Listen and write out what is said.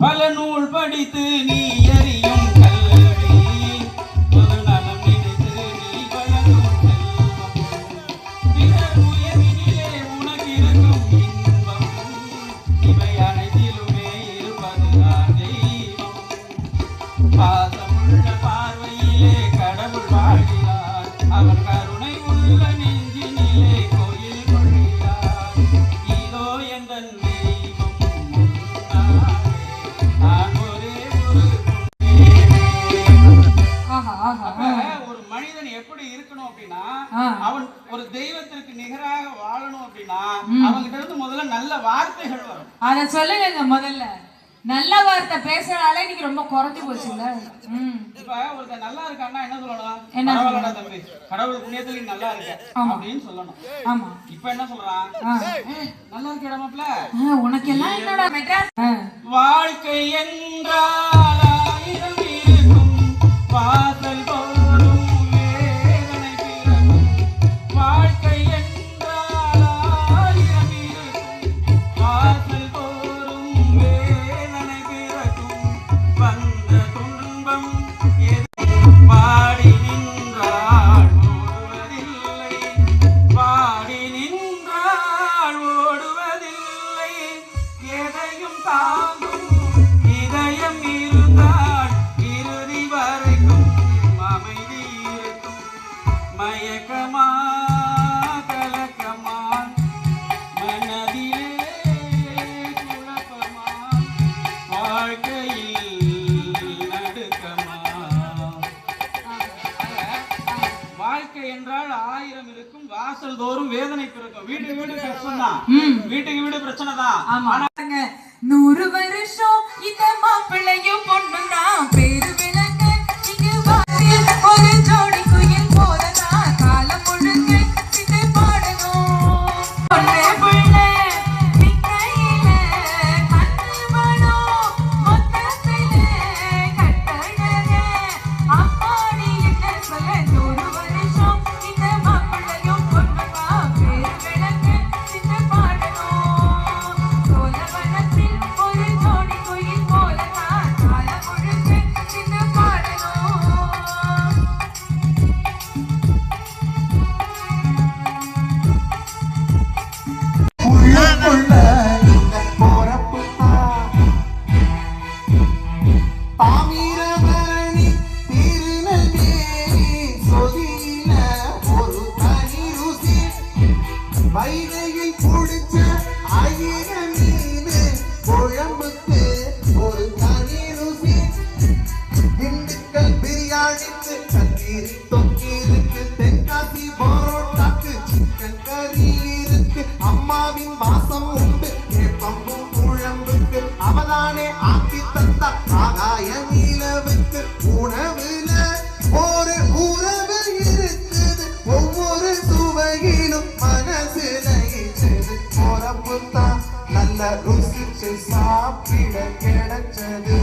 பல நூல் படித்து நீ அறியும் பாசமுள்ள பார்வையிலே கடவுள் வாழ்கிறார். அவர் கருணை உள்ள ஒரு மனிதன் எப்படி இருக்கணும் அப்படின்னா. அவன் ஒரு தெய்வத்திற்கு நிகராக வாழணும் அப்படின்னா அவன்கிட்ட இருந்து முதல்ல நல்ல வார்த்தைகள் வரும். அத சொல்லுங்க முதல்ல. நல்ல வார்த்தை பேசுறதால இன்னைக்கு ரொம்ப குறைஞ்சு போச்சுல்ல? இப்ப ஒருத்தன் நல்லா இருக்கான்னா என்ன சொல்லணும் என்ன தம்பி கடவுள் புண்ணியத்துல நல்லா இருக்க அப்படின்னு சொல்லணும். ஆமா. இப்ப என்ன சொல்றான்? ஆ. "ஏய், நல்லா இருக்கடா மாப்ள உனக்கு எல்லாம் என்னடா. வாழ்க்கை என்றால் என்றால் ஆயிரம் இருக்கும் வாசல் தோறும் வேதனை பிறக்கும். வீடு வீடு கஷ்டம் தான் வீட்டுக்கு வீடு பிரச்சனை தான் நூறு புடிச்ச ஆயிரம் மீனு குழம்புக்கு ஒரு தனி ருசி. திண்டுக்கல் பிரியாணிக்கு கத்திரி தொக்கி இருக்கு. தென்காசி பரோட்டாக்கு சிக்கன் கறி இருக்கு. அம்மாவின் வாசம் உண்டு. குழம்புக்கு அவதானே ஆக்கி தந்தா ஆகாய நிலவு சாப்பிட கிடைச்சது.